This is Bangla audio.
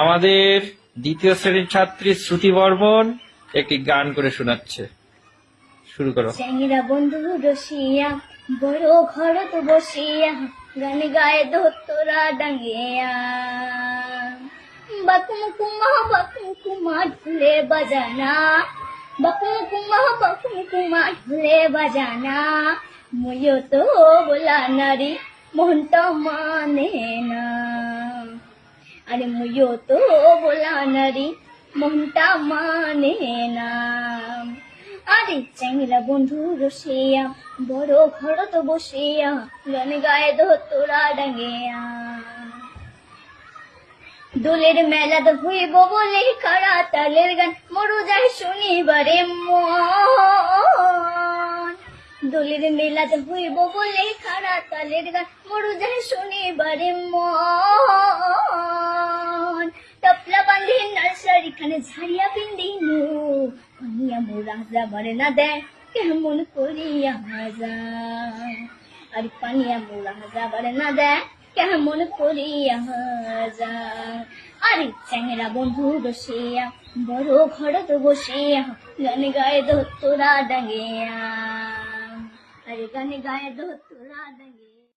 আমাদের দ্বিতীয় শ্রেণির ছাত্রী শ্রুতি বর্মন একটি গান করে শোনাচ্ছে। শুরু করো। চ্যাংরা বন্ধু রসিয়া বড় ঘর তো বসিয়া, গান গায়ে ধোতরা ডাঙ্গিয়া। বাকুম কুমা বাকুম কুমা, ঢুলে বাজানা। বাকুম কুমা বাকুম কুমা, ঢুলে বাজানা। মুয়ো তো বলা নারী মনটা মানে না। আরে মুয়ো তো বলা নারী, মনটা মানে না। আরে চ্যাংরা বন্ধু রসিয়া, বড় ঘর তো বসিয়া, গান গায়ে ধোতরা ডাঙ্গিয়া। দোলের মেলা তো হইব বলে খাড়া তালের গান, মরু যায় শনিবারে মন। দোলের মেলা তো হইব বলে খাড়া তালের গান, মরু যায় শনিবারে মন। নার্সারি খানে ঝাড়িয়া পিন্দিনু পানিয়া মোরা যাবার না দেয়, কেমন করিয়া যায় আর পানিয়া মোরা যাবার না দেয়, কেমন করিয়া যায় আরে চ্যাংরা বন্ধু বসিয়া, বড় ঘর তো বসিয়া, গান গায়ে ধোতরা ডাঙ্গিয়া আরে গানে গায়ে ধোতরা ডাঙ্গিয়া